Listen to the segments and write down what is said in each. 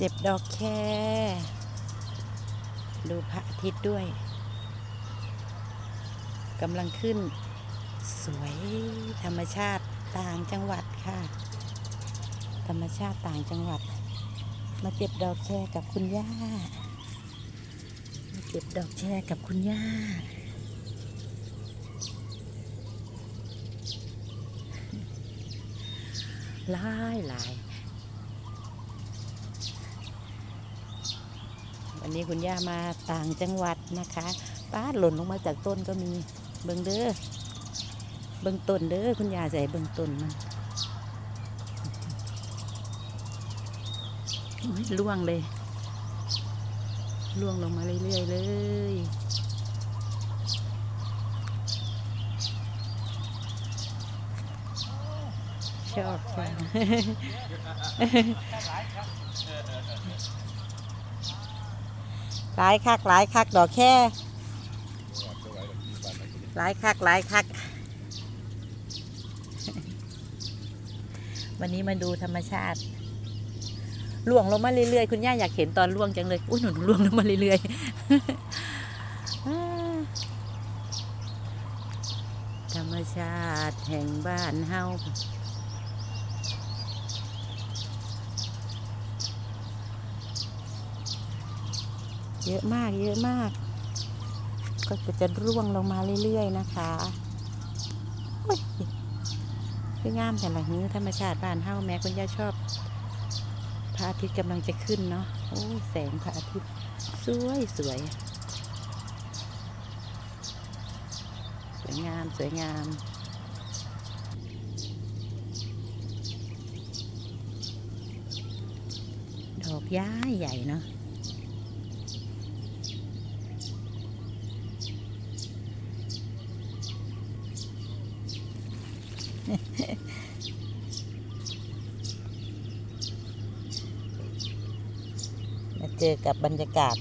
เจ็บดอกแค่ ดูพระอาทิตย์ด้วยกำลังขึ้น สวยธรรมชาติต่างจังหวัดค่ะ ธรรมชาติต่างจังหวัด มาเก็บดอกแชกับคุณย่า มาเก็บดอกแชกับคุณย่า หลายหลาย วันนี้คุณย่ามาต่างจังหวัดนะคะป้าหล่นลงมาจากต้นก็มีเบิงเด้อเบิงต้นเด้อคุณย่าใส่เบิงต้นมันล่วงเลยล่วงลงมาเรื่อยๆเลยชอบค่ะ หลายคักหลายคักดอกแค่หลายคักหลายคัก วันนี้มาดูธรรมชาติล่วงลงมาเรื่อยๆ คุณย่าอยากเห็นตอนล่วงจังเลย อุ้ยหนุนล่วงลงมาเรื่อยๆ ธรรมชาติแห่งบ้านเฮา เยอะมากเยอะมาก ก็จะร่วงลงมาเรื่อยๆนะคะโอ้ยคืองามแต่ละนี้ธรรมชาติบ้านเฮาแม่คุณย่าชอบพระอาทิตย์กำลังจะขึ้นเนาะโอ้แสงพระอาทิตย์สวยสวยสวยงามสวยงามดอกย้ายใหญ่เนาะ มาเจอกับบรรยากาศ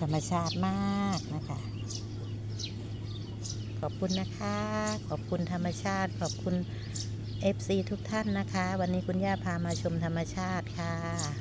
ธรรมชาติมากนะคะ ขอบคุณนะคะ ขอบคุณธรรมชาติ ขอบคุณ FC ทุกท่านนะคะ วันนี้คุณย่าพามาชมธรรมชาติค่ะ